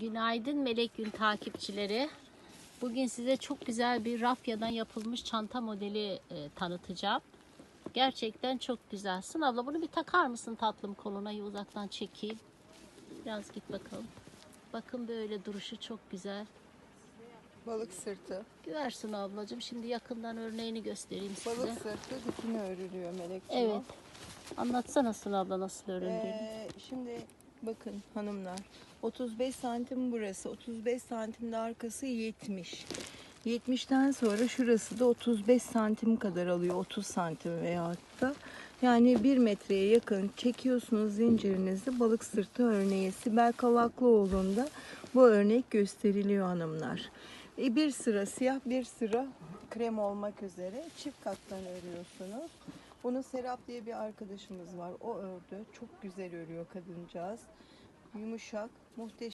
Günaydın Melek Gün takipçileri. Bugün size çok güzel bir rafyadan yapılmış çanta modeli e, tanıtacağım. Gerçekten çok güzel. Sın abla bunu bir takar mısın tatlım koluna? Uzaktan çekeyim. Biraz git bakalım. Bakın böyle duruşu çok güzel. Balık sırtı. Güversin ablacığım. Şimdi yakından örneğini göstereyim size. Balık sırtı dikine örülüyor melek. Evet. Anlatsana Sın abla nasıl örüldüğünü. Ee, şimdi bakın hanımlar. 35 santim burası. 35 santim de arkası 70. 70'ten sonra şurası da 35 santim kadar alıyor. 30 santim veya da. Yani 1 metreye yakın çekiyorsunuz zincirinizi balık sırtı örneği. Sibel Kavaklıoğlu'nda bu örnek gösteriliyor hanımlar. E, bir sıra siyah bir sıra krem olmak üzere çift kattan örüyorsunuz. Bunu Serap diye bir arkadaşımız var. O ördü. Çok güzel örüyor kadıncağız. Yumuşak, muhteşem.